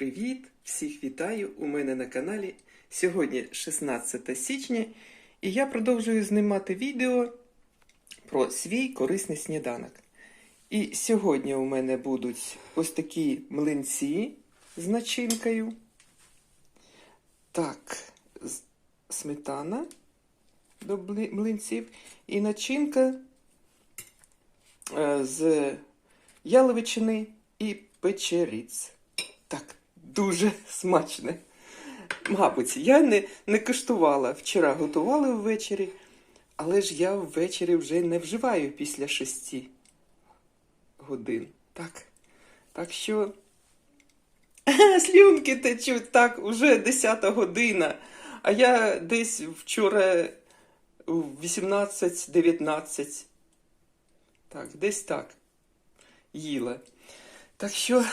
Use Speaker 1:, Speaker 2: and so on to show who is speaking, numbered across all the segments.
Speaker 1: Привіт! Всіх вітаю у мене на каналі. Сьогодні 16 січня, і я продовжую знімати відео про свій корисний сніданок. І сьогодні у мене будуть ось такі млинці з начинкою. Так, сметана до млинців і начинка е, з яловичини і печериць. Так, дуже смачне. Мабуть, я не, не куштувала. Вчора готувала ввечері, але ж я ввечері вже не вживаю після шести годин. Так. Так що. Слюнки течуть, так, уже 10 година. А я десь вчора в 18-19. Так, десь так. Їла. Так що.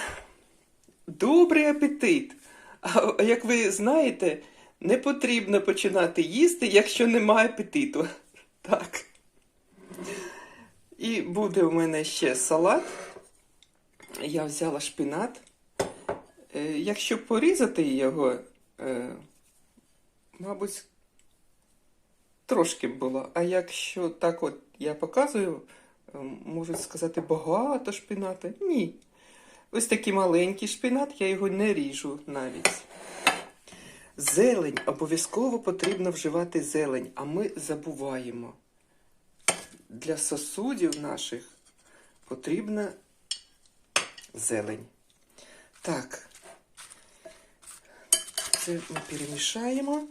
Speaker 1: Добрий апетит. А як ви знаєте, не потрібно починати їсти, якщо немає апетиту. Так. І буде у мене ще салат. Я взяла шпинат. Е, Якщо порізати його, е, мабуть, трошки було. А якщо так от я показую, е, можуть сказати багато шпинату. Ні. Ось такий маленький шпинат, я його не ріжу навіть. Зелень. Обов'язково потрібно вживати зелень, а ми забуваємо. Для сосудів наших потрібна зелень. Так. Це ми перемішаємо.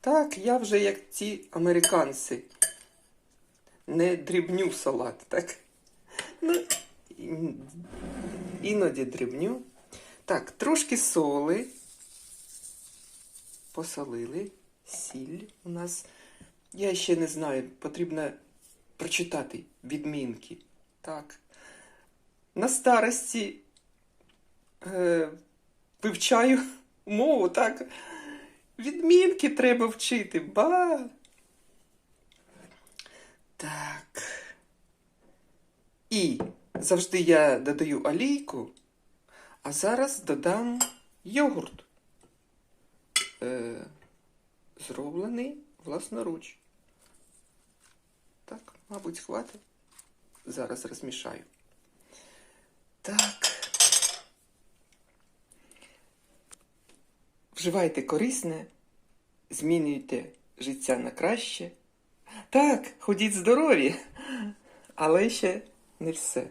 Speaker 1: Так, я вже як ці американці. Не дрібню салат, так? Ну, іноді дрібню. Так, трошки соли. Посолили. Сіль у нас. Я ще не знаю, потрібно прочитати відмінки. Так. На старості е, вивчаю мову, так. Відмінки треба вчити. Ба. Так. І завжди я додаю олійку, а зараз додам йогурт. Е, зроблений власноруч. Так, мабуть, хватить. Зараз розмішаю. Так. Вживайте корисне, змінюйте життя на краще. Так, ходіть здорові, але ще не все.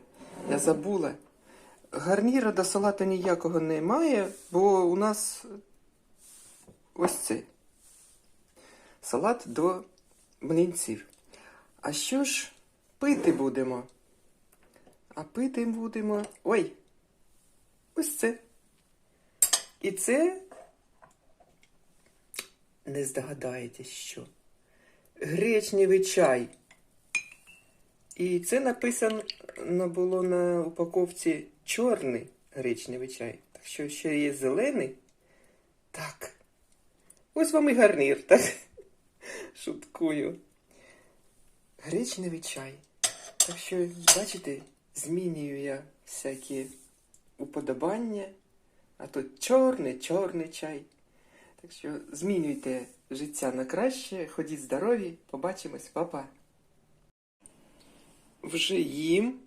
Speaker 1: Я забула. Гарніра до салату ніякого немає, бо у нас ось це. Салат до млинців. А що ж пити будемо? А пити будемо. Ой! Ось це. І це не здогадаєтесь, що. Гречневий чай. І це написано було на упаковці чорний гречневий чай. Так що ще є зелений. Так. Ось вам і гарнір, так? Шуткую. Гречневий чай. Так що, бачите, змінюю я всякі уподобання. А тут чорний, чорний чай. Так що змінюйте життя на краще, ходіть здорові, побачимось, папа. Вже їм.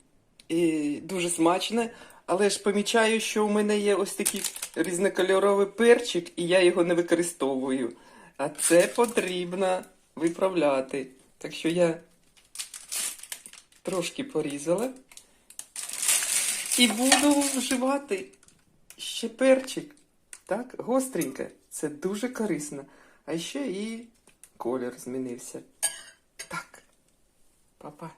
Speaker 1: І дуже смачне, але ж помічаю, що у мене є ось такий різнокольоровий перчик, і я його не використовую. А це потрібно виправляти. Так що я трошки порізала. І буду вживати ще перчик. Так, гостреньке. Це дуже корисно. А ще і колір змінився. Так, папа.